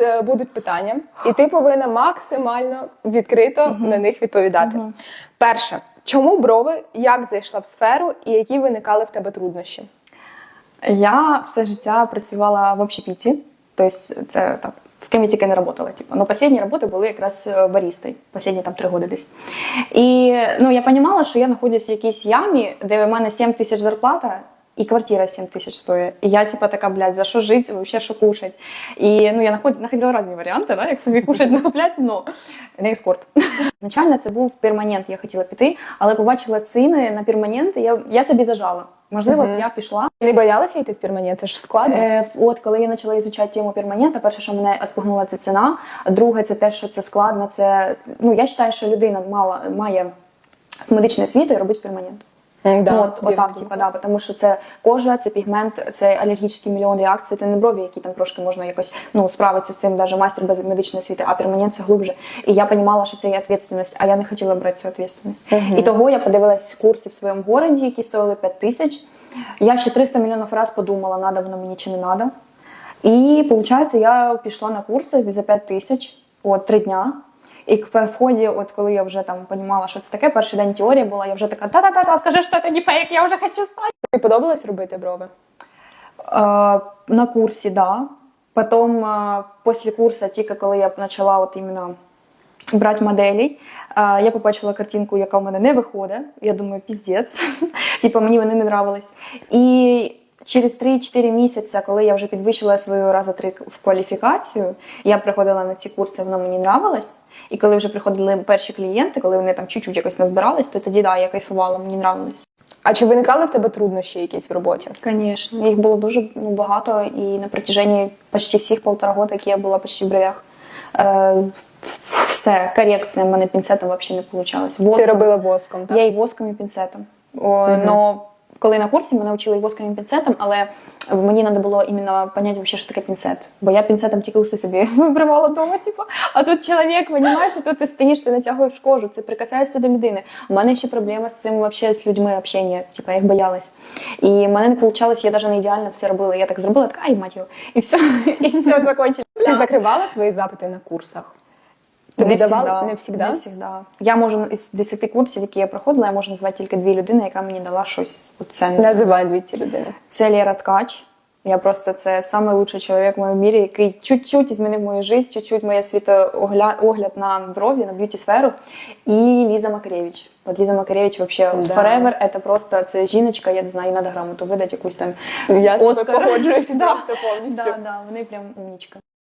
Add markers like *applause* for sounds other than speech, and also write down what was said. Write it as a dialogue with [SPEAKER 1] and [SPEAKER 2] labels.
[SPEAKER 1] е, будуть питання, і ти повинна максимально відкрито на них відповідати. Перше, чому брови, як зайшла в сферу і які виникали в тебе труднощі?
[SPEAKER 2] Я все життя працювала в общепіті, тобто це так. В ким я тільки не працювала. Типу. Ну, останні роботи були якраз е, барістою, останні там три роки десь. І ну, я розуміла, що я знаходжусь в якійсь ямі, де в мене 7 тисяч зарплата, і квартира 7 тисяч стоїть. І я, типа, така, блядь, за що жити, вообще, що кушать. І ну, я наход- знаходила різні варіанти, да, як собі кушать, накупляти, ну, не експорт. Звичайно, це був перманент, я хотіла піти, але побачила ціни на перманент, я, я собі зажала. Можливо, б я пішла.
[SPEAKER 1] Не боялася йти в перманент? Це ж складно.
[SPEAKER 2] Е, от коли я почала ізучати тему перманента, перше, що мене відпугнула, це ціна. Друге, це те, що це складно. Це ну я вважаю, що людина мала має з медичної освітою робити перманент.
[SPEAKER 1] Да,
[SPEAKER 2] от, отак, типа, да, тому що це кожа, це пігмент, це алергічний мільйон реакцій, це не брові, які там трошки можна якось ну, справитися з цим, навіть майстер без медичної освіти, а перманент це глибше. І я розуміла, що це є відповідальність, а я не хотіла брати цю відповідальність. І того я подивилась курси в своєму городі, які стоїли 5 тисяч. Я ще 300 мільйонів раз подумала, надо воно мені чи не надо. І виходить, я пішла на курси за 5 тисяч, от три дня. І в вході, от коли я вже там розуміла, що це таке, перший день теорія була, я вже така та-та-та, скажи, що це не фейк, я вже хочу стати.
[SPEAKER 1] Тобі подобалось робити брови?
[SPEAKER 2] Э, на курсе, да. Потом э, после курса, тільки коли я почала от іменно брати моделей, е, я побачила картинку, яка в мене не виходить. Я думаю, піздець. *laughs* Типа мені вони не нравились. І через 3-4 місяці, коли я вже підвищила свою раза три в кваліфікацію, я приходила на ці курси, воно мені нравилось. І коли вже приходили перші клієнти, коли вони там чуть-чуть якось назбирались, то тоді да, я кайфувала, мені нравилось.
[SPEAKER 1] А чи виникали в тебе труднощі якісь в роботі?
[SPEAKER 2] Звісно, їх було дуже ну, багато, і на протяженні почти всіх полтора року, які я була почти в бровях. Е, все, корекція в мене пінцетом взагалі не вийшло.
[SPEAKER 1] Ти робила воском, так?
[SPEAKER 2] Я і воском, і пінцетом. О, но коли на курсі мене вчили і воском, пінцетом, але мені треба було іменно поняти, вообще, що таке пінцет. Бо я пінцетом тільки уси собі *laughs* вибривала вдома, типу, а тут чоловік, розумієш, і тут ти стоїш, ти натягуєш кожу, ти прикасаєшся до людини. У мене ще проблема з цим вообще з людьми общення, типу, я їх боялась. І в мене не вийшло, я навіть не ідеально все робила. Я так зробила, така, ай, мать його, і все, *laughs* і все, *laughs* закончили.
[SPEAKER 1] Ти закривала свої запити на курсах? Тобі
[SPEAKER 2] Не
[SPEAKER 1] давали?
[SPEAKER 2] всегда.
[SPEAKER 1] Не всегда?
[SPEAKER 2] Не всегда. Я можу із 10 курсів, які я проходила, я можу назвати тільки дві людини, яка мені дала щось ценне.
[SPEAKER 1] Називай дві ці людини.
[SPEAKER 2] Це Лера Ткач. Я просто це найкращий чоловік в моєму мірі, який чуть-чуть змінив мою життя, чуть-чуть моє світоогляд на брові, на б'юті-сферу. І Ліза Макаревич. От Ліза Макаревич вообще
[SPEAKER 1] Да.
[SPEAKER 2] forever, це просто це жіночка, я не знаю, їй треба грамоту видати якусь там.
[SPEAKER 1] Я з тобою
[SPEAKER 2] Оскар.
[SPEAKER 1] погоджуюся *laughs*
[SPEAKER 2] Да.
[SPEAKER 1] просто повністю.
[SPEAKER 2] Да, да, вони прям умнічка.